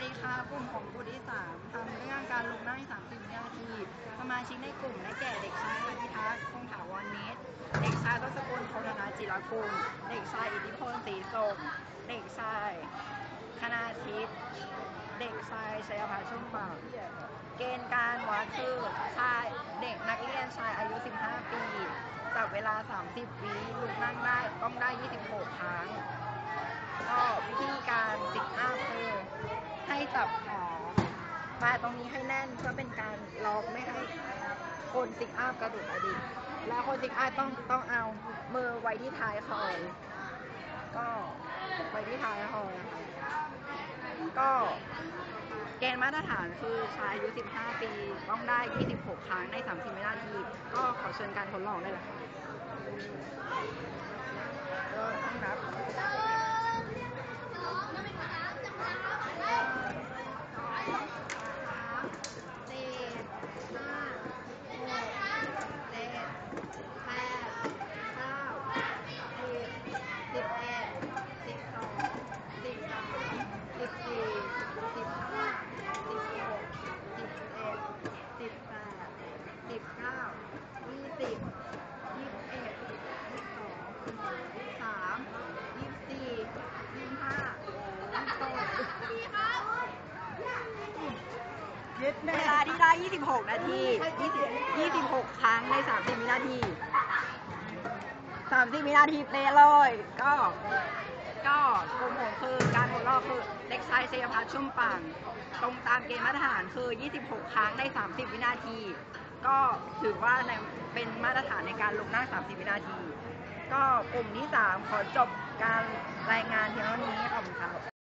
วัสดีค่ะกลุ่มของกลุ่มที่สามทำเรื่องการลงนั่ง30วินาทีสมาชิกในกลุ่มได้แก่เด็กชายพิทักษ์คงถาวรเมตเด็กชายทศกุลโพธนาจิรกุลเด็กชายอิทธิพลศรีศกเด็กชายคณาทิตเด็กชายชัยพัฒน์ชุ่มปากเกณฑ์การวัดคือชายเด็กนักเรียนชายอายุ 15 ปี จับเวลา 30 วิลุกนั่งได้ต้องได้ 26 ครั้ง ให้จับขามาตรงนี้ให้แน่นเพื่อเป็นการล็อกไม่ให้คนสิกอัพกระดุกกระดิกแล้วคนสิกอัพต้องต้องเอามือไว้ที่ท้ายคอยก็ไว้ที่ท้ายคอยก็เกณฑ์มาตรฐานคือชายอายุ 15 ปี ต้องได้ 26 ครั้งใน 30วินาที ก็ขอเชิญการทดลองได้เลยค่ะก็ต้องนับ สี่ห้าหกเจ็ดแปดเก้าสิบสิบเอ็ดสิบสองสิบสามสิบสี่สิบห้าสิบหกสิบเจ็ดสิบแปดสิบเก้ายี่สิบยี่สิบเอ็ดยี่สิบสองยี่สิบสามยี่สิบสี่ยี่สิบห้ายี่สิบหก เวลาที่ได้ 26 นาที 20 26 ครั้งใน 30 วินาที 30 วินาทีเป๊ะเลย ก็ ก็กลุ่มผมคือการทดลองคือเด็กชายชัยพัฒน์ชุ่มปัง ตรงตามเกณฑ์มาตรฐานคือ 26 ครั้งใน 30 วินาที ก็ถือว่าในเป็นมาตรฐานในการลงนั่ง 30 วินาที ก็กลุ่มที่ 3 ขอจบการรายงานเพียงเท่านี้ขอบคุณครับ